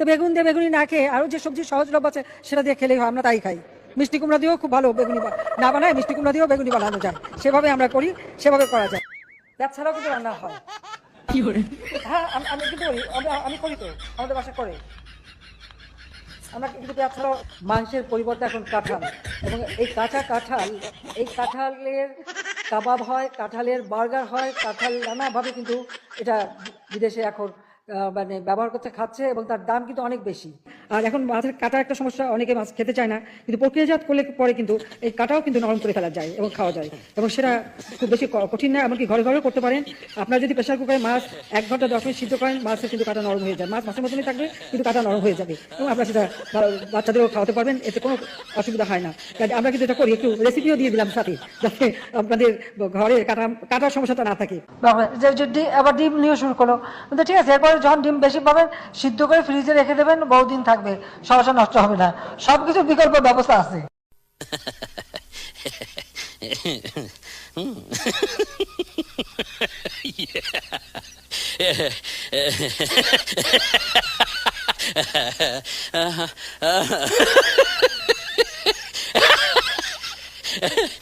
তো বেগুন দিয়ে বেগুনি না খেয়ে আরও যে সবজি সহজলভ্য আছে সেটা দিয়ে খেলেই হয় আমরা তাই খাই। মিষ্টি কুমড়া দিয়েও খুব ভালো বেগুনি না বানায় মিষ্টি কুমড়া দিয়েও বেগুনি বানানো যায়। সেভাবে আমরা করি সেভাবে করা যায়। পেঁয়াজ ছাড়াও কিন্তু রান্না হয়। হ্যাঁ আমি আমি কিন্তু করি আমি- করি তো আমাদের বাসা করে। আমরা কিন্তু পেঁয়াজ ছাড়াও মাংসের পরিবর্তে এখন কাঁঠাল। এবং এই কাঁচা কাঁঠাল এই কাঁঠালের কাবাব হয় কাঁঠালের বার্গার হয় কাঁঠাল নানাভাবে কিন্তু এটা বিদেশে এখন মানে ব্যবহার করতে খাচ্ছে এবং তার দাম কিন্তু অনেক বেশি। আর এখন মাছের কাটা একটা সমস্যা, অনেকে মাছ খেতে চায় না, কিন্তু প্রক্রিয়াজাত করলে পরে কিন্তু এই কাটাও কিন্তু নরম করে ফেলা যায় এবং খাওয়া যায়। এবং সেটা খুব বেশি কঠিন না, এমনকি ঘরে ঘরেও করতে পারেন। আপনারা যদি প্রেশার কুকারে মাছ এক ঘণ্টা, দশ মিনিট সিদ্ধ করেন, মাছের কিন্তু কাটা নরম হয়ে যায়। মাছ মাছের মতনই থাকবে, কিন্তু কাটা নরম হয়ে যাবে। এবং আপনারা সেটা বাচ্চাদেরও খাওয়াতে পারবেন, এতে কোনো অসুবিধা হয় না। আমরা কিন্তু এটা করি, একটু রেসিপিও দিয়ে দিলাম সাথে, যাতে আপনাদের ঘরে কাটা কাটার সমস্যাটা না থাকে। যে যে ডিম আবার ডিম নিয়ে শুরু করল ঠিক আছে এরপরে যখন ডিম বেশি পাবেন, সিদ্ধ করে ফ্রিজে রেখে দেবেন, বহুদিন থাকবে, সমস্যা নষ্ট হবে না। সব কিছু বিকল্প ব্যবস্থা আছে।